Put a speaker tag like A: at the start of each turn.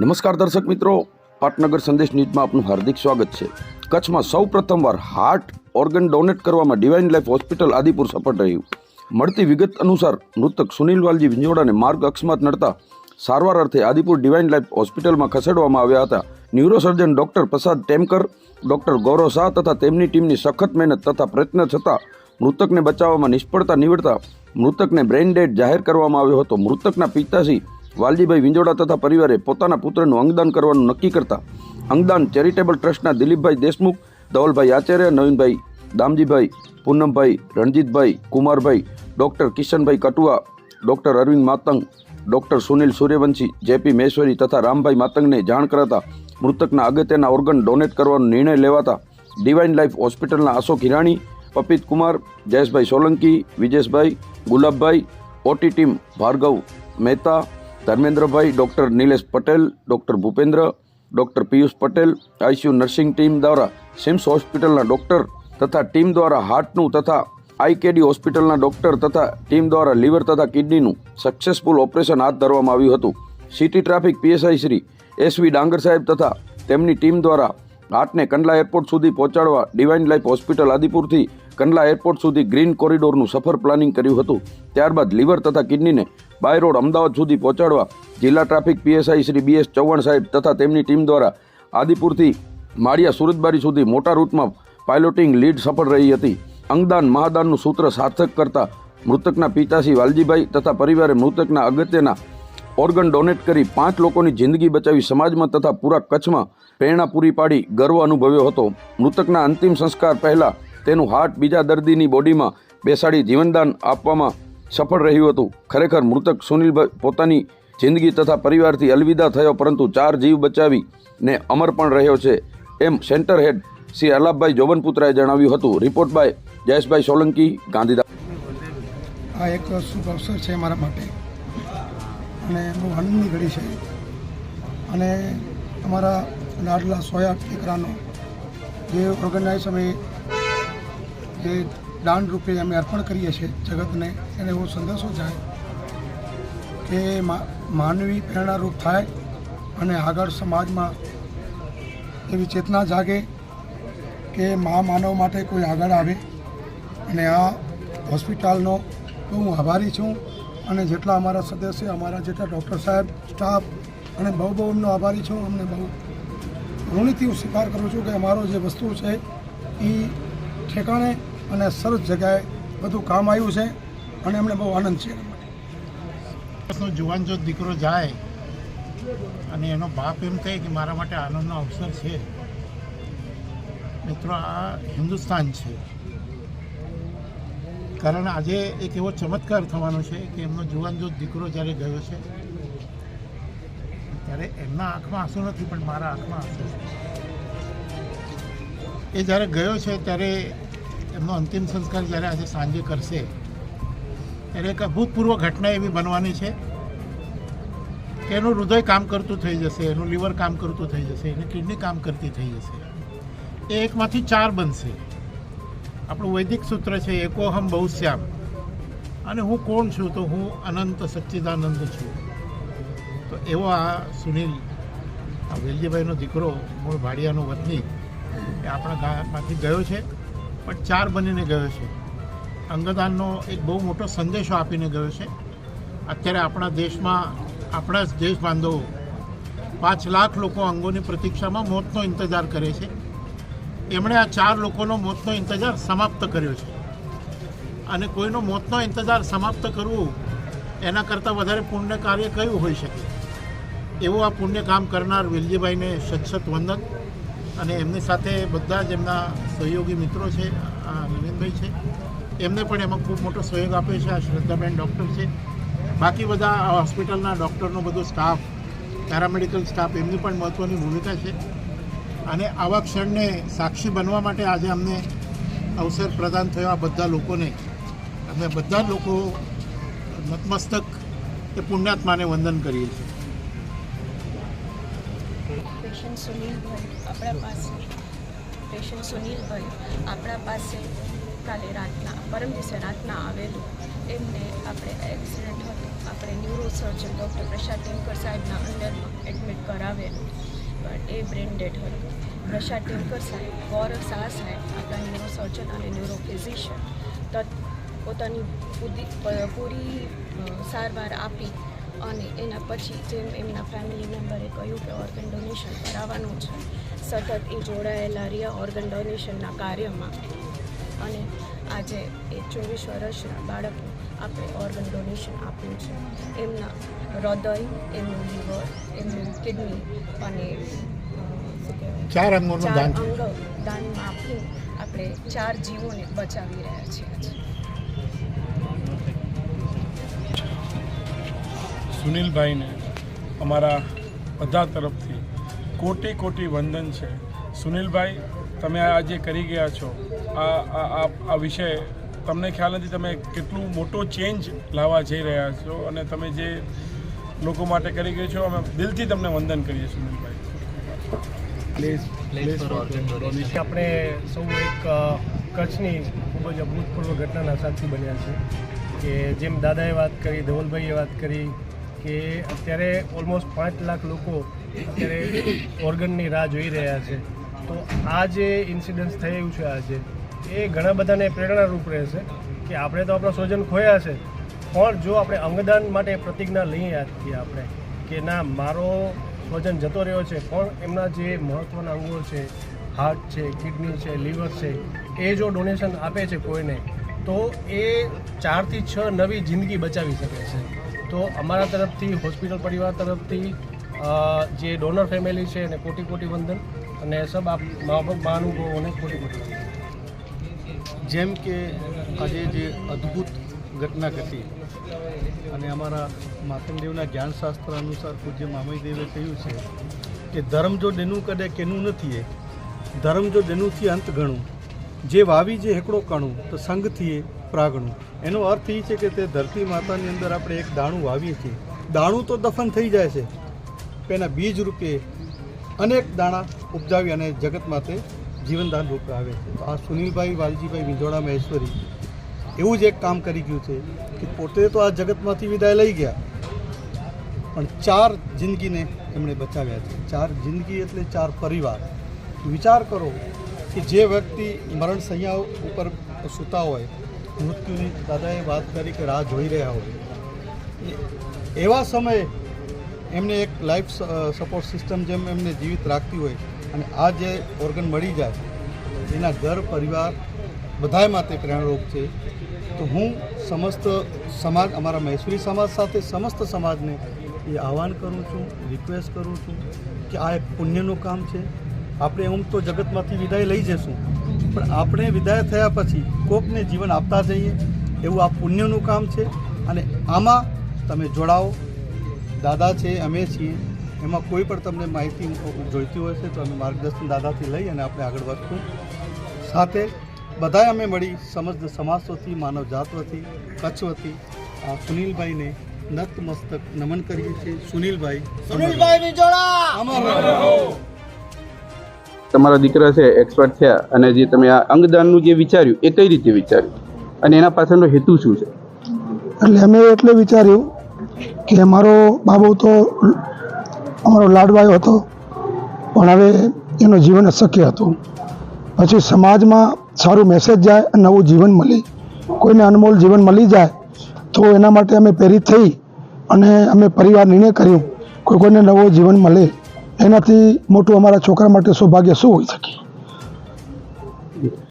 A: નમસ્કાર દર્શક મિત્રો. પાટનગર સંદેશ ન્યૂઝમાં આપનું હાર્દિક સ્વાગત છે. કચ્છમાં સૌ પ્રથમવાર હાર્ટ ઓર્ગન ડોનેટ કરવામાં ડિવાઇન લાઈફ હોસ્પિટલ આદિપુર સફળ રહ્યું. મળતી વિગત અનુસાર મૃતક સુનિલ વાલજી વિંજોડાને માર્ગ અકસ્માત નડતા સારવાર અર્થે આદિપુર ડિવાઇન લાઈફ હોસ્પિટલમાં ખસેડવામાં આવ્યા હતા. ન્યુરોસર્જન ડોક્ટર પ્રસાદ ટેમકર, ડોક્ટર ગૌરવ શાહ તથા તેમની ટીમની સખત મહેનત તથા પ્રયત્ન છતાં મૃતકને બચાવવામાં નિષ્ફળતા નીવડતા મૃતકને બ્રેઇન ડેડ જાહેર કરવામાં આવ્યો હતો. મૃતકના પિતાશ્રી વાલજીભાઈ વિંજોડા તથા પરિવારે પોતાના પુત્રનું અંગદાન કરવાનું નક્કી કરતા અંગદાન ચેરિટેબલ ટ્રસ્ટના Dilipbhai Deshmukh, Dhavalbhai Acharya, Navinbhai Damjibhai, Poonambhai, Ranjitbhai, Kumarbhai, doctor Kishanbhai Katua, doctor Arvind Matang, doctor Sunil Suryavanshi, JP Maheshwari તથા રામભાઈ માતંગને જાણ કરાતા મૃતકના અગત્યના ઓર્ગન ડોનેટ કરવાનો નિર્ણય લેવાતા ડિવાઇન લાઈફ હોસ્પિટલના Ashok Hirani Papit Kumar, Jayeshbhai Solanki, Vijeshbhai, Gulabbhai OT team Bhargav Mehta Dharmendrabhai, doctor Nilesh Patel, doctor Bhupendra, doctor Piyush Patel, ICU nursing team દ્વારા સિમ્સ હોસ્પિટલના ડૉક્ટર તથા ટીમ દ્વારા હાર્ટનું તથા આઈકેડી હોસ્પિટલના ડૉક્ટર તથા ટીમ દ્વારા લીવર તથા કિડનીનું સક્સેસફુલ ઓપરેશન હાથ ધરવામાં આવ્યું હતું. City traffic PSI Shri SV Dangar સાહેબ તથા તેમની ટીમ દ્વારા હાર્ટને કંડલા એરપોર્ટ સુધી પહોંચાડવા ડિવાઇન લાઇફ હોસ્પિટલ આદિપુરથી કંડલા એરપોર્ટ સુધી ગ્રીન કોરિડોરનું સફર પ્લાનિંગ કર્યું હતું. ત્યારબાદ લીવર તથા કિડનીને બાય રોડ અમદાવાદ સુધી પહોંચાડવા જિલ્લા traffic PSI Shri B S Chauhan સાહેબ તથા તેમની ટીમ દ્વારા આદિપુરથી માળિયા સુરતબારી સુધી મોટા રૂટમાં પાયલોટિંગ લીડ સફળ રહી હતી. અંગદાન મહાદાનનું સૂત્ર સાર્થક કરતા મૃતકના પિતાશ્રી વાલજીભાઈ તથા પરિવારે મૃતકના અગત્યના ઓર્ગન ડોનેટ કરી પાંચ લોકોની જિંદગી બચાવી સમાજમાં તથા પૂરા કચ્છમાં પ્રેરણા પૂરી પાડી ગર્વ અનુભવ્યો હતો. મૃતકના અંતિમ સંસ્કાર પહેલાં તેનું હાર્ટ બીજા દર્દીની બોડીમાં બેસાડી જીવનદાન આપવામાં સફળ રહ્યું હતું. ખરેખર મૃતક સુનિલભાઈ પોતાની જિંદગી તથા પરિવારથી અલવિદા થયો, પરંતુ ચાર જીવ બચાવી ને અમર પણ રહ્યો છે એમ સેન્ટર હેડ શ્રી અલાભભાઈ જોબનપુત્રાએ જણાવ્યું હતું. Report by Jayeshbhai Solanki, Gandhidham.
B: આ એક શુભ અવસર છે મારા માટે. અને બહુ આનંદની ઘડી છે. અને અમારા લાડલા સોયા દીકરાનો જે ઓર્ગેનાઇઝ અમે જે દાન રૂપે અમે અર્પણ કરીએ છીએ જગતને. એને એવો સંદેશો જાય કે માનવી પ્રેરણારૂપ થાય અને આગળ સમાજમાં એવી ચેતના જાગે કે મા માનવ માટે કોઈ આગળ આવે. અને આ હોસ્પિટલનો હું આભારી છું અને જેટલા અમારા સદસ્ય, અમારા જેટલા ડૉક્ટર સાહેબ, સ્ટાફ અને બહુ બહુ એમનો આભારી છું. અમને બહુ ઋણીથી હું સ્વીકાર કરું છું કે અમારો જે વસ્તુ છે એ ઠેકાણે અને સરસ જગ્યાએ બધું કામ આવ્યું છે અને અમને બહુ આનંદ છે એના
C: જુવાન જો દીકરો જાય અને એનો બાપ એમ કહે કે મારા માટે આનંદનો અવસર છે. મિત્રો, આ હિન્દુસ્તાન છે. કારણ આજે એક એવો ચમત્કાર થવાનો છે કે એમનો જુવાન જો દીકરો જ્યારે ગયો છે, ત્યારે એમના આંખમાં આંસુ નથી, પણ મારા આંખમાં આંસુ એ જ્યારે ગયો છે ત્યારે એમનો અંતિમ સંસ્કાર જ્યારે આજે સાંજે કરશે, ત્યારે એક અભૂતપૂર્વ ઘટના એવી બનવાની છે કે એનું હૃદય કામ કરતું થઈ જશે, એનું લીવર કામ કરતું થઈ જશે, એની કિડની કામ કરતી થઈ જશે. એ એકમાંથી ચાર બનશે. આપણું વૈદિક સૂત્ર છે એકોહમ બહુશ્યામ. અને હું કોણ છું? તો હું અનંત સચ્ચિદાનંદ છું. તો એવો આ સુનિલ, આ વેલજીભાઈનો દીકરો, મૂળ ભાડિયાનો વતની, એ આપણા ગામમાંથી ગયો છે. પણ ચાર બનીને ગયો છે. અંગદાનનો એક બહુ મોટો સંદેશો આપીને ગયો છે. અત્યારે આપણા દેશમાં, આપણા જ દેશ બાંધવો પાંચ લાખ લોકો અંગોની પ્રતીક્ષામાં મોતનો ઇંતજાર કરે છે. એમણે આ ચાર લોકોનો મોતનો ઇંતજાર સમાપ્ત કર્યો છે. અને કોઈનો મોતનો ઇંતજાર સમાપ્ત કરવું એના કરતાં વધારે પુણ્ય કાર્ય કયું હોઈ શકે? એવું આ પુણ્ય કામ કરનાર વેલજીભાઈને સચ્છત વંદન. અને એમની સાથે બધા જ એમના સહયોગી મિત્રો છે, આ નવીનભાઈ છે. એમને પણ એમાં ખૂબ મોટો સહયોગ આપ્યો છે, આ શ્રદ્ધાબેન ડૉક્ટર છે. બાકી બધા હોસ્પિટલના ડૉક્ટરનો બધો સ્ટાફ પેરામેડિકલ સ્ટાફ, એમની પણ મહત્ત્વની ભૂમિકા છે. અને આવા ક્ષણને સાક્ષી બનવા માટે આજે અમને અવસર પ્રદાન થયો આ બધા લોકોને. અમે બધા લોકો નતમસ્તક એ પુણ્યાત્માને વંદન કરીએ છીએ.
D: પેશન્ટ સુનિલભાઈ આપણા પાસે. પેશન્ટ સુનિલભાઈ આપણા પાસે કાલે રાતના, પરમ દિવસે રાતના આવેલું. એમને આપણે એક્સિડન્ટ હતો. આપણે ન્યુરોસર્જન ડૉક્ટર પ્રસાદ ટેન્કર સાહેબના અંડરમાં એડમિટ કરાવેલું. પણ એ બ્રેન ડેડ હતું. પ્રસાદ ટેમકર સાહેબ, ગૌરવ શાહ સાહેબ, આપણા ન્યુરોસર્જન અને ન્યુરોફિઝિશિયન તત પોતાની પૂરી સારવાર આપી અને એના પછી જેમ એમના ફેમિલી મેમ્બરે કહ્યું કે ઓર્ગન ડોનેશન કરાવવાનું છે સતત એ જોડાયેલા રહ્યા ઓર્ગન ડોનેશનના કાર્યમાં. અને આજે એ ચોવીસ વર્ષના બાળકનું આપણે ઓર્ગન ડોનેશન આપ્યું છે. એમના હૃદય એમનું લીવર એમનું કિડની અને
C: ચાર અંગોનું દાન
D: દાનમાં આપી આપણે ચાર જીવોને બચાવી રહ્યા છીએ.
E: સુનિલભાઈને અમારા બધા તરફથી કોટી કોટી વંદન છે. સુનિલભાઈ તમે આ જે કરી ગયા છો આ આ આ- આ વિષય તમને ખ્યાલ નથી તમે કેટલું મોટો ચેન્જ લાવવા જઈ રહ્યા છો અને તમે જે લોકો માટે કરી ગયા છો અમે દિલથી તમને વંદન કરીએ સુનિલભાઈ.
F: આપણે સૌ એક કચ્છની ખૂબ જ અભૂતપૂર્વ ઘટનાના સાક્ષી બન્યા છે કે જેમ દાદાએ વાત કરી ધવલભાઈએ વાત કરી કે અત્યારે ઓલમોસ્ટ પાંચ લાખ લોકો અત્યારે ઓર્ગનની રાહ જોઈ રહ્યા છે. તો આ જે ઇન્સિડન્સ થયું છે આજે, એ ઘણા બધાને પ્રેરણારૂપ રહેશે કે આપણે તો આપણા સ્વજન ખોયા છે. પણ જો આપણે અંગદાન માટે પ્રતિજ્ઞા લઈએ આજથી આપણે કે ના, મારો સ્વજન જતો રહ્યો છે, પણ એમના જે મહત્ત્વના અંગો છે હાર્ટ છે કિડની છે લીવર છે, એ જો ડોનેશન આપે છે કોઈને, તો એ ચારથી છ નવી જિંદગી બચાવી શકે છે. તો અમારા તરફથી, હોસ્પિટલ પરિવાર તરફથી જે ડોનર ફેમિલી છે એને કોટી કોટી વંદન અને સબ આપ મહાનુભાવોને કોટી કોટી વંદન.
G: જેમ કે આજે જે અદ્ભુત ઘટના ઘટી અને અમારા માતંગદેવના જ્ઞાનશાસ્ત્ર અનુસાર પૂજ્ય મામઈદેવે કહ્યું છે કે ધર્મ જો ડેનું કડે કેનું નથી એ ધર્મ જો ડેનુંથી અંત ગણું, જે વાવી જે હેકડો કણું, તો સંઘથી પ્રાગણું. એનો અર્થ એ છે કે તે ધરતી માતાની અંદર આપણે એક દાણું વાવીએ છીએ. દાણું તો દફન થઈ જાય છે. એના બીજ રૂપે અનેક દાણા ઉપજાવી અને જગત માટે જીવનદાન રૂપે આવે છે. તો આ સુનિલભાઈ, વાલજીભાઈ વિંધોડા મહેશ્વરી એવું જ એક કામ કરી ગયું છે કે પોતે તો આ જગતમાંથી વિદાય લઈ ગયા. પણ ચાર જિંદગીને એમણે બચાવ્યા છે. ચાર જિંદગી એટલે ચાર પરિવાર. વિચાર કરો કે જે વ્યક્તિ મરણ સંયા ઉપર સૂતા હોય મૃત્યુની દાદાએ વાત કરી કે રાહ જોઈ રહ્યા હોય. એવા સમયે એમને એક લાઈફ સપોર્ટ સિસ્ટમ જેમ એમને જીવિત રાખતી હોય અને આ જે ઓર્ગન મળી જાય, એના ઘર, પરિવાર બધાય માટે પ્રેરણારૂપ છે. તો હું સમસ્ત સમાજ, અમારા મૈસુરી સમાજ સાથે સમસ્ત સમાજને એ આહવાન કરું છું, રિક્વેસ્ટ કરું છું કે આ એક પુણ્યનું કામ છે. આપણે એમ તો જગતમાંથી વિદાય લઈ જઈશું. પણ આપણે વિદાય થયા પછી કોકને જીવન આપતા જઈએ એવું આ પુણ્યનું કામ છે. અને આમાં તમે જોડાઓ. દાદા છે અમે છીએ. એમાં કોઈ પણ તમને માહિતી જોઈતી હોય છે તો અમે માર્ગદર્શન દાદાથી લઈ અને આપણે આગળ વધશું. સાથે બધાએ અમે મળી સમસ્ત સમાજ વતી માનવ જાત વતી કચ્છ વતી આ સુનિલભાઈને નતમસ્તક નમન કરીએ છીએ. સુનિલભાઈ સુનિલભાઈ અમર. રહો
H: તમારા દીકરા છે એક્સપર્ટ થયા અને જે તમે આ અંગદાનનું જે વિચાર્યું, એ કઈ રીતે વિચાર્યું? અને એના પાછળનો હેતુ શું છે?
B: એટલે અમે એટલે વિચાર્યું કે અમારો બાબુ તો અમારો લાડવાયો હતો, પણ હવે એનું જીવન અશક્ય હતું. પછી સમાજમાં સારું મેસેજ જાય અને નવું જીવન મળે. કોઈને અનમોલ જીવન મળી જાય, તો એના માટે અમે પ્રેરિત થઈ અને અમે પરિવાર નિર્ણય કર્યું કોઈ કોઈને નવું જીવન મળે. એનાથી મોટું અમારા છોકરા માટે સૌભાગ્ય શું હોઈ શકે?